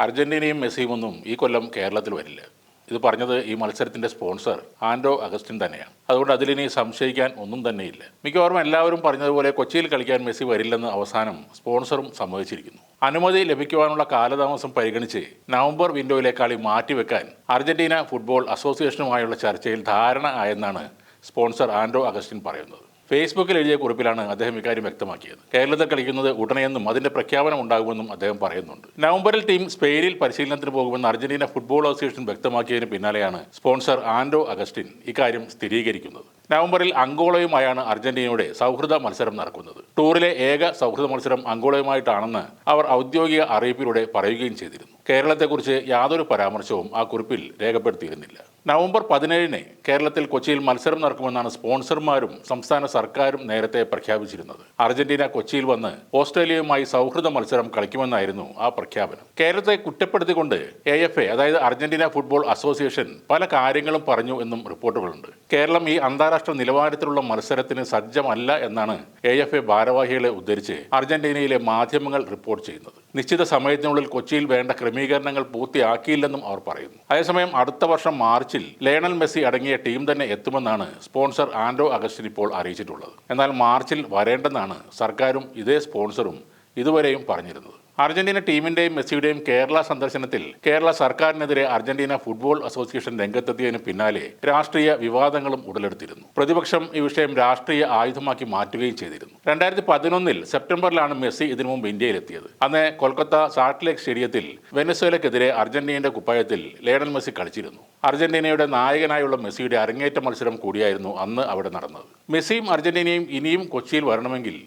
അർജന്റീനയും മെസ്സിയും ഒന്നും ഈ കൊല്ലം കേരളത്തിൽ വരില്ല. ഇത് പറഞ്ഞത് ഈ മത്സരത്തിന്റെ സ്പോൺസർ ആൻഡോ അഗസ്റ്റിൻ തന്നെയാണ്. അതുകൊണ്ട് അതിലിനി സംശയിക്കാൻ ഒന്നും തന്നെയില്ല മിക്കവാറും എല്ലാവരും പറഞ്ഞതുപോലെ കൊച്ചിയിൽ കളിക്കാൻ മെസ്സി വരില്ലെന്ന് അവസാനം സ്പോൺസറും സമ്മതിച്ചിരിക്കുന്നു. അനുമതി ലഭിക്കുവാനുള്ള കാലതാമസം പരിഗണിച്ച് നവംബർ വിൻഡോയിലെ കളി മാറ്റിവെക്കാൻ അർജന്റീന ഫുട്ബോൾ അസോസിയേഷനുമായുള്ള ചർച്ചയിൽ ധാരണ ആയെന്നാണ് സ്പോൺസർ ആൻഡ്രോ അഗസ്റ്റിൻ പറയുന്നത്. ഫേസ്ബുക്കിൽ എഴുതിയ കുറിപ്പിലാണ് അദ്ദേഹം ഇക്കാര്യം വ്യക്തമാക്കിയത്. കേരളത്തിൽ കളിക്കുന്നത് ഉടനെയെന്നും അതിന്റെ പ്രഖ്യാപനം ഉണ്ടാകുമെന്നും അദ്ദേഹം പറയുന്നുണ്ട്. നവംബറിൽ ടീം സ്പെയിനിൽ പരിശീലനത്തിന് പോകുമെന്ന് അർജന്റീന ഫുട്ബോൾ അസോസിയേഷൻ വ്യക്തമാക്കിയതിന് പിന്നാലെയാണ് സ്പോൺസർ ആൻഡോ അഗസ്റ്റിൻ ഇക്കാര്യം സ്ഥിരീകരിക്കുന്നത്. നവംബറിൽ അങ്കോളയുമായാണ് അർജന്റീനയുടെ സൗഹൃദ മത്സരം നടക്കുന്നത്. ടൂറിലെ ഏക സൗഹൃദ മത്സരം അങ്കോളയുമായിട്ടാണെന്ന് അവർ ഔദ്യോഗിക അറിയിപ്പിലൂടെ പറയുകയും ചെയ്തിരുന്നു. കേരളത്തെക്കുറിച്ച് യാതൊരു പരാമർശവും ആ കുറിപ്പിൽ രേഖപ്പെടുത്തിയിരുന്നില്ല. നവംബർ പതിനേഴിന് കേരളത്തിൽ കൊച്ചിയിൽ മത്സരം നടക്കുമെന്നാണ് സ്പോൺസർമാരും സംസ്ഥാന സർക്കാരും നേരത്തെ പ്രഖ്യാപിച്ചിരുന്നത്. അർജന്റീന കൊച്ചിയിൽ വന്ന് ഓസ്ട്രേലിയയുമായി സൗഹൃദ മത്സരം കളിക്കുമെന്നായിരുന്നു ആ പ്രഖ്യാപനം. കേരളത്തെ കുറ്റപ്പെടുത്തിക്കൊണ്ട് എ എഫ് എ അതായത് അർജന്റീന ഫുട്ബോൾ അസോസിയേഷൻ പല കാര്യങ്ങളും പറഞ്ഞു എന്നും റിപ്പോർട്ടുകളുണ്ട്. കേരളം ഈ അന്താരാഷ്ട്ര നിലവാരത്തിലുള്ള മത്സരത്തിന് സജ്ജമല്ല എന്നാണ് എ എഫ് എ ഭാരവാഹികളെ ഉദ്ധരിച്ച് അർജന്റീനയിലെ മാധ്യമങ്ങൾ റിപ്പോർട്ട് ചെയ്യുന്നത്. നിശ്ചിത സമയത്തിനുള്ളിൽ കൊച്ചിയിൽ വേണ്ട ക്രമീകരണങ്ങൾ പൂർത്തിയാക്കിയില്ലെന്നും അവർ പറയുന്നു. അതേസമയം അടുത്ത വർഷം മാർച്ചിൽ ലയണൽ മെസ്സി അടങ്ങിയ ടീം തന്നെ എത്തുമെന്നാണ് സ്പോൺസർ ആൻഡോ അഗസ്റ്റിൻ ഇപ്പോൾ അറിയിച്ചിട്ടുള്ളത്. എന്നാൽ മാർച്ചിൽ വരേണ്ടെന്നാണ് സർക്കാരും ഇതേ സ്പോൺസറും ഇതുവരെയും പറഞ്ഞിരുന്നത്. അർജന്റീന ടീമിന്റെയും മെസ്സിയുടെയും കേരള സന്ദർശനത്തിൽ കേരള സർക്കാരിനെതിരെ അർജന്റീന ഫുട്ബോൾ അസോസിയേഷൻ രംഗത്തെത്തിയതിന് പിന്നാലെ രാഷ്ട്രീയ വിവാദങ്ങളും ഉടലെടുത്തിരുന്നു. പ്രതിപക്ഷം ഈ വിഷയം രാഷ്ട്രീയ ആയുധമാക്കി മാറ്റുകയും ചെയ്തിരുന്നു. രണ്ടായിരത്തി പതിനൊന്നിൽ സെപ്റ്റംബറിലാണ് മെസ്സി ഇതിനു മുമ്പ് ഇന്ത്യയിലെത്തിയത്. അന്ന് കൊൽക്കത്ത സാൾട്ട് ലേക്ക് സ്റ്റേഡിയത്തിൽ വെനസ്വേലക്കെതിരെ അർജന്റീനയുടെ കുപ്പായത്തിൽ ലേണൽ മെസ്സി കളിച്ചിരുന്നു. അർജന്റീനയുടെ നായകനായുള്ള മെസ്സിയുടെ അരങ്ങേറ്റ മത്സരം കൂടിയായിരുന്നു അന്ന് അവിടെ നടന്നത്. മെസ്സിയും അർജന്റീനയും ഇനിയും കൊച്ചിയിൽ വരണമെങ്കിൽ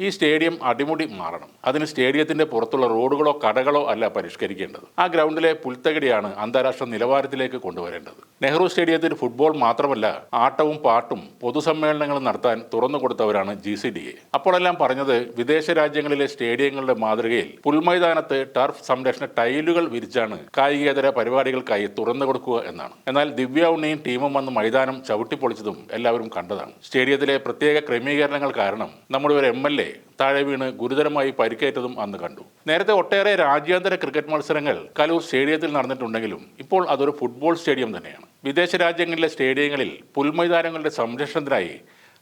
ഈ സ്റ്റേഡിയം അടിമുടി മാറണം. അതിന് സ്റ്റേഡിയത്തിന്റെ പുറത്തുള്ള റോഡുകളോ കടകളോ അല്ല പരിഷ്കരിക്കേണ്ടത്. ആ ഗ്രൗണ്ടിലെ പുൽത്തകിടിയാണ് അന്താരാഷ്ട്ര നിലവാരത്തിലേക്ക് കൊണ്ടുവരേണ്ടത്. നെഹ്റു സ്റ്റേഡിയത്തിൽ ഫുട്ബോൾ മാത്രമല്ല ആട്ടവും പാട്ടും പൊതുസമ്മേളനങ്ങളും നടത്താൻ തുറന്നു കൊടുത്തവരാണ് ജി സി ഡി എ. അപ്പോഴെല്ലാം പറഞ്ഞത് വിദേശ രാജ്യങ്ങളിലെ സ്റ്റേഡിയങ്ങളുടെ മാതൃകയിൽ പുൽമൈതാനത്ത് ടർഫ് സംരക്ഷണ ടൈലുകൾ വിരിച്ചാണ് കായികേതര പരിപാടികൾക്കായി തുറന്നു കൊടുക്കുക എന്നാണ്. എന്നാൽ ദിവ്യ ഉണ്ണിയും ടീമും വന്ന് മൈതാനം ചവിട്ടിപ്പൊളിച്ചതും എല്ലാവരും കണ്ടതാണ്. സ്റ്റേഡിയത്തിലെ പ്രത്യേക ക്രമീകരണങ്ങൾ കാരണം നമ്മുടെ ഒരു എം എൽ എ താഴെ വീണ് ഗുരുതരമായി പരിക്കേറ്റതും അന്ന് കണ്ടു. നേരത്തെ ഒട്ടേറെ രാജ്യാന്തര ക്രിക്കറ്റ് മത്സരങ്ങൾ കലൂർ സ്റ്റേഡിയത്തിൽ നടന്നിട്ടുണ്ടെങ്കിലും ഇപ്പോൾ അതൊരു ഫുട്ബോൾ സ്റ്റേഡിയം തന്നെയാണ്. വിദേശ രാജ്യങ്ങളിലെ സ്റ്റേഡിയങ്ങളിൽ പുൽമൈതാനങ്ങളുടെ സംരക്ഷണത്തിനായി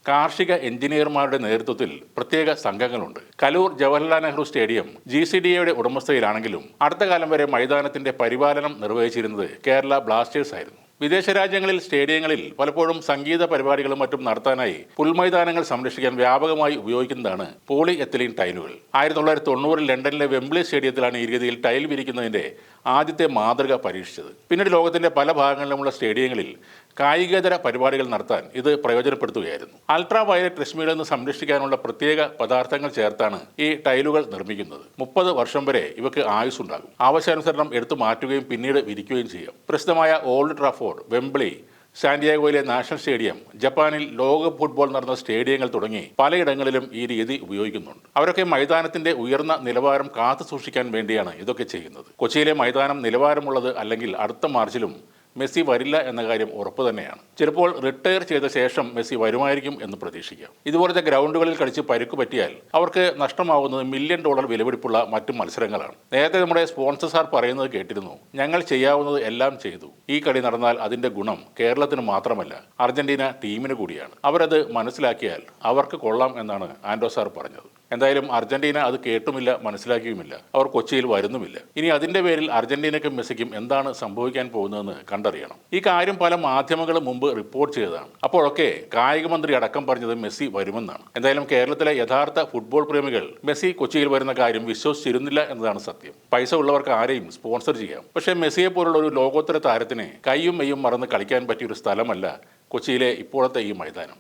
കാർഷിക എഞ്ചിനീയർമാരുടെ നേതൃത്വത്തിൽ പ്രത്യേക സംഘങ്ങളുണ്ട്. Kaloor Jawaharlal Nehru stadium G C D എയുടെ ഉടമസ്ഥയിലാണെങ്കിലും അടുത്ത കാലം വരെ മൈതാനത്തിന്റെ പരിപാലനം നിർവഹിച്ചിരുന്നത് കേരള ബ്ലാസ്റ്റേഴ്സ് ആയിരുന്നു വിദേശ രാജ്യങ്ങളിൽ സ്റ്റേഡിയങ്ങളിൽ പലപ്പോഴും സംഗീത പരിപാടികളും മറ്റും നടത്താനായി പുൽമൈതാനങ്ങൾ സംരക്ഷിക്കാൻ വ്യാപകമായി ഉപയോഗിക്കുന്നതാണ് പോളി എത്തലീൻ ടൈലുകൾ. ആയിരത്തി തൊള്ളായിരത്തി തൊണ്ണൂറിൽ ലണ്ടനിലെ വെംബ്ലി സ്റ്റേഡിയത്തിലാണ് ഈ രീതിയിൽ ടൈൽ വിരിക്കുന്നതിന്റെ ആദ്യത്തെ മാതൃക പരീക്ഷിച്ചത്. പിന്നീട് ലോകത്തിന്റെ പല ഭാഗങ്ങളിലുമുള്ള സ്റ്റേഡിയങ്ങളിൽ കായികേതര പരിപാടികൾ നടത്താൻ ഇത് പ്രയോജനപ്പെടുത്തുകയായിരുന്നു. അൾട്രാ വയലറ്റ് രശ്മികളിൽ നിന്ന് സംരക്ഷിക്കാനുള്ള പ്രത്യേക പദാർത്ഥങ്ങൾ ചേർത്താണ് ഈ ടൈലുകൾ നിർമ്മിക്കുന്നത്. മുപ്പത് വർഷം വരെ ഇവക്ക് ആയുസ്സുണ്ടാകും. ആവശ്യാനുസരണം എടുത്തു മാറ്റുകയും പിന്നീട് വിരിക്കുകയും ചെയ്യാം. പ്രസിദ്ധമായ ഓൾഡ് ട്രാഫോർഡ് വെംബ്ലി സാന്റിയാഗോയിലെ നാഷണൽ സ്റ്റേഡിയം ജപ്പാനിൽ ലോക ഫുട്ബോൾ നടന്ന സ്റ്റേഡിയങ്ങൾ തുടങ്ങി പലയിടങ്ങളിലും ഈ രീതി ഉപയോഗിക്കുന്നുണ്ട്. അവരൊക്കെ മൈതാനത്തിന്റെ ഉയർന്ന നിലവാരം കാത്തു സൂക്ഷിക്കാൻ വേണ്ടിയാണ് ഇതൊക്കെ ചെയ്യുന്നത്. കൊച്ചിയിലെ മൈതാനം നിലവാരമുള്ളത് അല്ലെങ്കിൽ അടുത്ത മാർച്ചിലും മെസ്സി വരില്ല എന്ന കാര്യം ഉറപ്പ് തന്നെയാണ്. ചിലപ്പോൾ റിട്ടയർ ചെയ്ത ശേഷം മെസ്സി വരുമായിരിക്കും എന്ന് പ്രതീക്ഷിക്കാം. ഇതുപോലത്തെ ഗ്രൗണ്ടുകളിൽ കളിച്ച് പരുക്ക് പറ്റിയാൽ അവർക്ക് നഷ്ടമാവുന്നത് മില്യൺ ഡോളർ വിലപിടിപ്പുള്ള മറ്റു മത്സരങ്ങളാണ്. നേരത്തെ നമ്മുടെ സ്പോൺസർസാർ പറയുന്നത് കേട്ടിരുന്നു ഞങ്ങൾ ചെയ്യാവുന്നത് എല്ലാം ചെയ്തു. ഈ കളി നടന്നാൽ അതിന്റെ ഗുണം കേരളത്തിന് മാത്രമല്ല അർജന്റീന ടീമിന് കൂടിയാണ്. അവരത് മനസ്സിലാക്കിയാൽ അവർക്ക് കൊള്ളാം എന്നാണ് ആൻഡോ സാർ പറഞ്ഞത്. എന്തായാലും അർജന്റീന അത് കേട്ടുമില്ല മനസ്സിലാക്കിയുമില്ല. അവർ കൊച്ചിയിൽ വരുന്നുമില്ല. ഇനി അതിന്റെ പേരിൽ അർജന്റീനയ്ക്കും മെസ്സിക്കും എന്താണ് സംഭവിക്കാൻ പോകുന്നതെന്ന് കണ്ടറിയണം. ഈ കാര്യം പല മാധ്യമങ്ങളും മുമ്പ് റിപ്പോർട്ട് ചെയ്തതാണ്. അപ്പോഴൊക്കെ കായിക മന്ത്രി അടക്കം പറഞ്ഞത് മെസ്സി വരുമെന്നാണ്. എന്തായാലും കേരളത്തിലെ യഥാർത്ഥ ഫുട്ബോൾ പ്രേമികൾ മെസ്സി കൊച്ചിയിൽ വരുന്ന കാര്യം വിശ്വസിച്ചിരുന്നില്ല എന്നതാണ് സത്യം. പൈസ ഉള്ളവർക്ക് ആരെയും സ്പോൺസർ ചെയ്യാം. പക്ഷേ മെസ്സിയെ പോലുള്ള ഒരു ലോകോത്തര താരത്തിന് കൈയും മെയ്യും മറന്ന് കളിക്കാൻ പറ്റിയ ഒരു സ്ഥലമല്ല കൊച്ചിയിലെ ഇപ്പോഴത്തെ ഈ മൈതാനം.